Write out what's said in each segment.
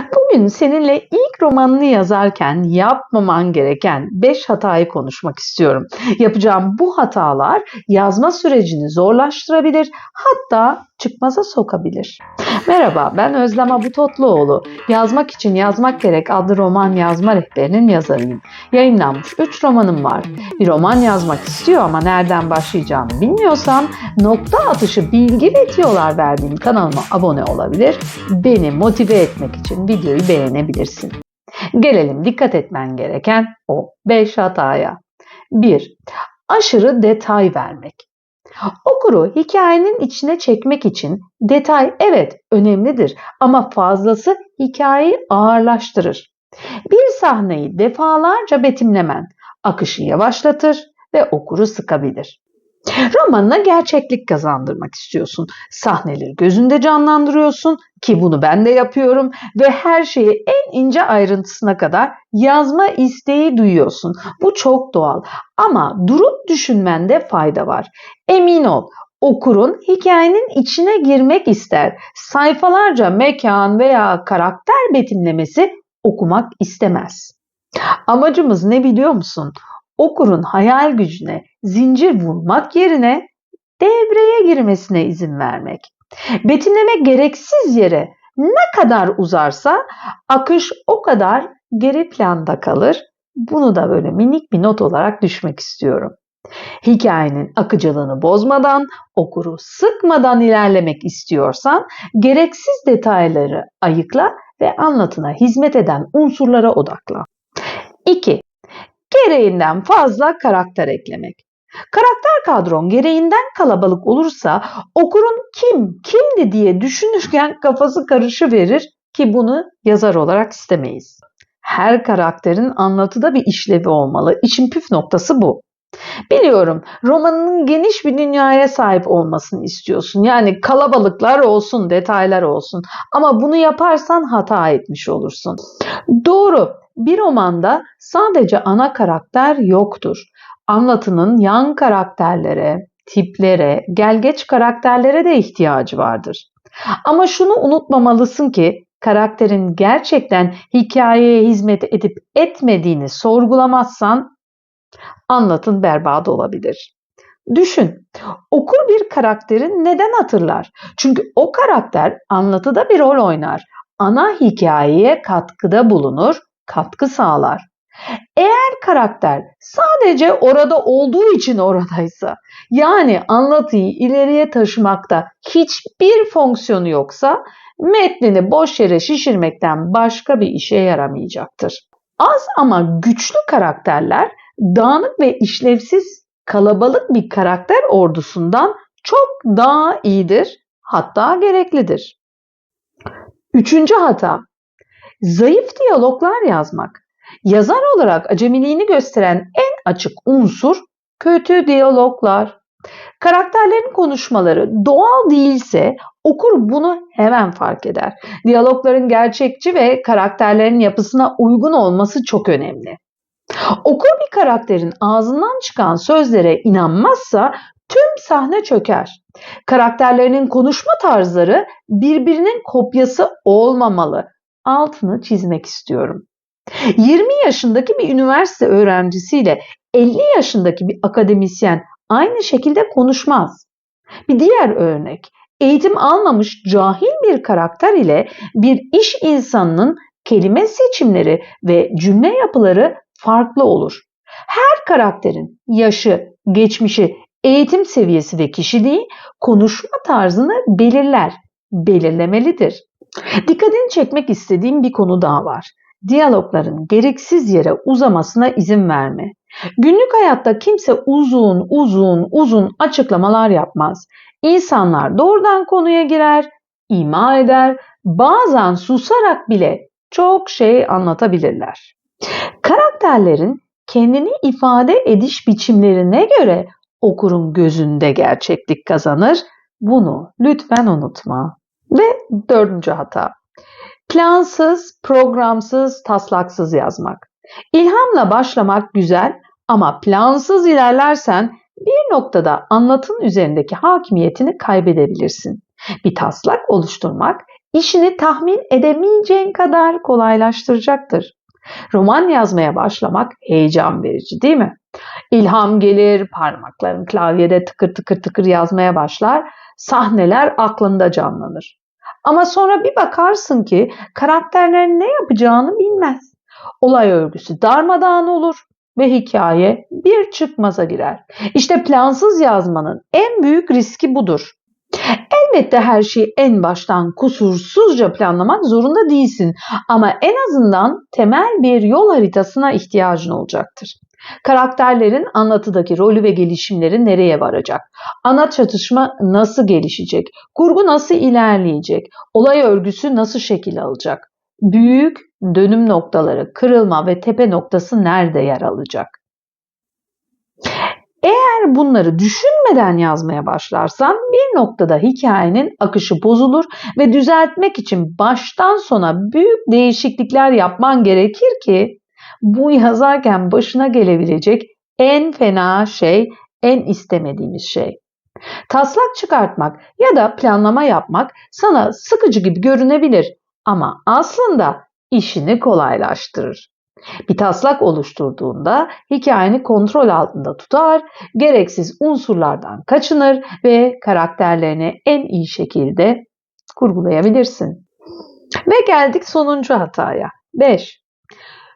Pô, Bugün seninle ilk romanını yazarken yapmaman gereken 5 hatayı konuşmak istiyorum. Yapacağım bu hatalar yazma sürecini zorlaştırabilir, hatta çıkmaza sokabilir. Merhaba, ben Özlem Abutotluoğlu. Yazmak için Yazmak Gerek adlı roman yazma rehberinin yazarıyım. Yayınlanmış 3 romanım var. Bir roman yazmak istiyor ama nereden başlayacağımı bilmiyorsam nokta atışı bilgi ve verdiğim kanalıma abone olabilir. Beni motive etmek için videoyu beğenebilirsin. Gelelim dikkat etmen gereken o 5 hataya. 1. Aşırı detay vermek. Okuru hikayenin içine çekmek için detay evet önemlidir ama fazlası hikayeyi ağırlaştırır. Bir sahneyi defalarca betimlemen akışı yavaşlatır ve okuru sıkabilir. Romanına gerçeklik kazandırmak istiyorsun. Sahneleri gözünde canlandırıyorsun ki bunu ben de yapıyorum ve her şeyi en ince ayrıntısına kadar yazma isteği duyuyorsun. Bu çok doğal ama durup düşünmende fayda var. Emin ol okurun hikayenin içine girmek ister. Sayfalarca mekan veya karakter betimlemesi okumak istemez. Amacımız ne biliyor musun? Okurun hayal gücüne zincir vurmak yerine devreye girmesine izin vermek. Betimleme gereksiz yere ne kadar uzarsa akış o kadar geri planda kalır. Bunu da böyle minik bir not olarak düşmek istiyorum. Hikayenin akıcılığını bozmadan, okuru sıkmadan ilerlemek istiyorsan gereksiz detayları ayıkla ve anlatına hizmet eden unsurlara odaklan. 2. Gereğinden fazla karakter eklemek. Karakter kadron gereğinden kalabalık olursa okurun kim, kimdi diye düşünürken kafası karışı verir ki bunu yazar olarak istemeyiz. Her karakterin anlatıda bir işlevi olmalı. İşin püf noktası bu. Biliyorum romanının geniş bir dünyaya sahip olmasını istiyorsun. Yani kalabalıklar olsun, detaylar olsun. Ama bunu yaparsan hata etmiş olursun. Doğru, bir romanda sadece ana karakter yoktur. Anlatının yan karakterlere, tiplere, gelgeç karakterlere de ihtiyacı vardır. Ama şunu unutmamalısın ki karakterin gerçekten hikayeye hizmet edip etmediğini sorgulamazsan anlatın berbat olabilir. Düşün, okur bir karakteri neden hatırlar? Çünkü o karakter anlatıda bir rol oynar. Ana hikayeye katkıda bulunur, katkı sağlar. Eğer karakter sadece orada olduğu için oradaysa, yani anlatıyı ileriye taşımakta hiçbir fonksiyonu yoksa, metnini boş yere şişirmekten başka bir işe yaramayacaktır. Az ama güçlü karakterler dağınık ve işlevsiz kalabalık bir karakter ordusundan çok daha iyidir, hatta gereklidir. Üçüncü hata, zayıf diyaloglar yazmak. Yazar olarak acemiliğini gösteren en açık unsur kötü diyaloglar. Karakterlerin konuşmaları doğal değilse okur bunu hemen fark eder. Diyalogların gerçekçi ve karakterlerin yapısına uygun olması çok önemli. Okur bir karakterin ağzından çıkan sözlere inanmazsa tüm sahne çöker. Karakterlerinin konuşma tarzları birbirinin kopyası olmamalı. Altını çizmek istiyorum. 20 yaşındaki bir üniversite öğrencisiyle 50 yaşındaki bir akademisyen aynı şekilde konuşmaz. Bir diğer örnek, eğitim almamış cahil bir karakter ile bir iş insanının kelime seçimleri ve cümle yapıları farklı olur. Her karakterin yaşı, geçmişi, eğitim seviyesi ve kişiliği konuşma tarzını belirler, belirlemelidir. Dikkatini çekmek istediğim bir konu daha var. Diyalogların gereksiz yere uzamasına izin verme. Günlük hayatta kimse uzun uzun uzun açıklamalar yapmaz. İnsanlar doğrudan konuya girer, ima eder, bazen susarak bile çok şey anlatabilirler. Karakterlerin kendini ifade ediş biçimlerine göre okurun gözünde gerçeklik kazanır. Bunu lütfen unutma. Ve dördüncü hata. Plansız, programsız, taslaksız yazmak. İlhamla başlamak güzel ama plansız ilerlersen bir noktada anlatın üzerindeki hakimiyetini kaybedebilirsin. Bir taslak oluşturmak işini tahmin edemeyeceğin kadar kolaylaştıracaktır. Roman yazmaya başlamak heyecan verici değil mi? İlham gelir, parmakların klavyede tıkır tıkır tıkır yazmaya başlar, sahneler aklında canlanır. Ama sonra bir bakarsın ki karakterlerin ne yapacağını bilmez. Olay örgüsü darmadağın olur ve hikaye bir çıkmaza girer. İşte plansız yazmanın en büyük riski budur. Elbette her şeyi en baştan kusursuzca planlamak zorunda değilsin ama en azından temel bir yol haritasına ihtiyacın olacaktır. Karakterlerin anlatıdaki rolü ve gelişimleri nereye varacak? Ana çatışma nasıl gelişecek? Kurgu nasıl ilerleyecek? Olay örgüsü nasıl şekil alacak? Büyük dönüm noktaları, kırılma ve tepe noktası nerede yer alacak? Eğer bunları düşünmeden yazmaya başlarsan bir noktada hikayenin akışı bozulur ve düzeltmek için baştan sona büyük değişiklikler yapman gerekir ki bu yazarken başına gelebilecek en fena şey, en istemediğimiz şey. Taslak çıkartmak ya da planlama yapmak sana sıkıcı gibi görünebilir ama aslında işini kolaylaştırır. Bir taslak oluşturduğunda hikayeni kontrol altında tutar, gereksiz unsurlardan kaçınır ve karakterlerini en iyi şekilde kurgulayabilirsin. Ve geldik sonuncu hataya. 5.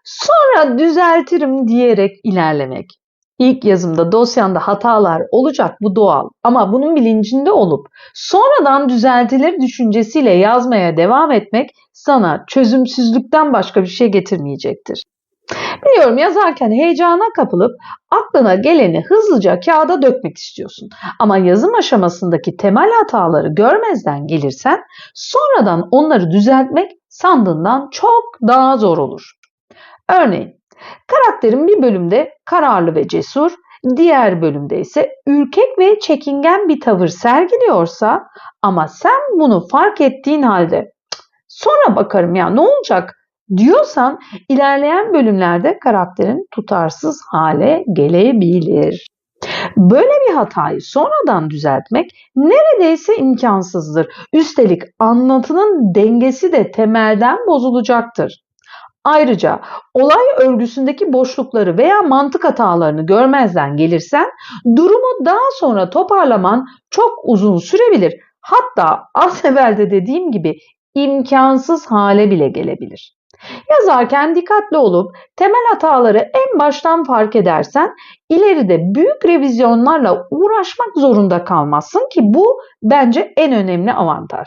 Sonra düzeltirim diyerek ilerlemek. İlk yazımda dosyanda hatalar olacak bu doğal ama bunun bilincinde olup sonradan düzeltilir düşüncesiyle yazmaya devam etmek sana çözümsüzlükten başka bir şey getirmeyecektir. Biliyorum yazarken heyecana kapılıp aklına geleni hızlıca kağıda dökmek istiyorsun. Ama yazım aşamasındaki temel hataları görmezden gelirsen sonradan onları düzeltmek sandığından çok daha zor olur. Örneğin karakterin bir bölümde kararlı ve cesur, diğer bölümde ise ürkek ve çekingen bir tavır sergiliyorsa ama sen bunu fark ettiğin halde sonra bakarım ya ne olacak diyorsan ilerleyen bölümlerde karakterin tutarsız hale gelebilir. Böyle bir hatayı sonradan düzeltmek neredeyse imkansızdır. Üstelik anlatının dengesi de temelden bozulacaktır. Ayrıca olay örgüsündeki boşlukları veya mantık hatalarını görmezden gelirsen durumu daha sonra toparlaman çok uzun sürebilir. Hatta az evvel de dediğim gibi imkansız hale bile gelebilir. Yazarken dikkatli olup temel hataları en baştan fark edersen ileride büyük revizyonlarla uğraşmak zorunda kalmazsın ki bu bence en önemli avantaj.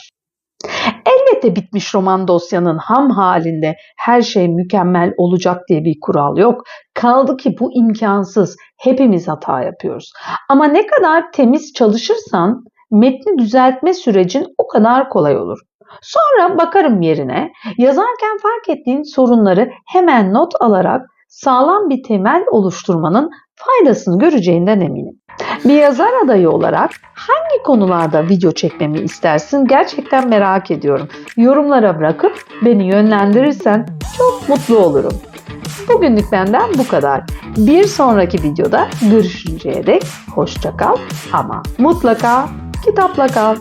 Elbette bitmiş roman dosyanın ham halinde her şey mükemmel olacak diye bir kural yok. Kaldı ki bu imkansız. Hepimiz hata yapıyoruz. Ama ne kadar temiz çalışırsan metni düzeltme sürecin o kadar kolay olur. Sonra bakarım yerine yazarken fark ettiğin sorunları hemen not alarak sağlam bir temel oluşturmanın faydasını göreceğinden eminim. Bir yazar adayı olarak hangi konularda video çekmemi istersin gerçekten merak ediyorum. Yorumlara bırakıp beni yönlendirirsen çok mutlu olurum. Bugünlük benden bu kadar. Bir sonraki videoda görüşünceye dek hoşça kal ama mutlaka kitapla kal.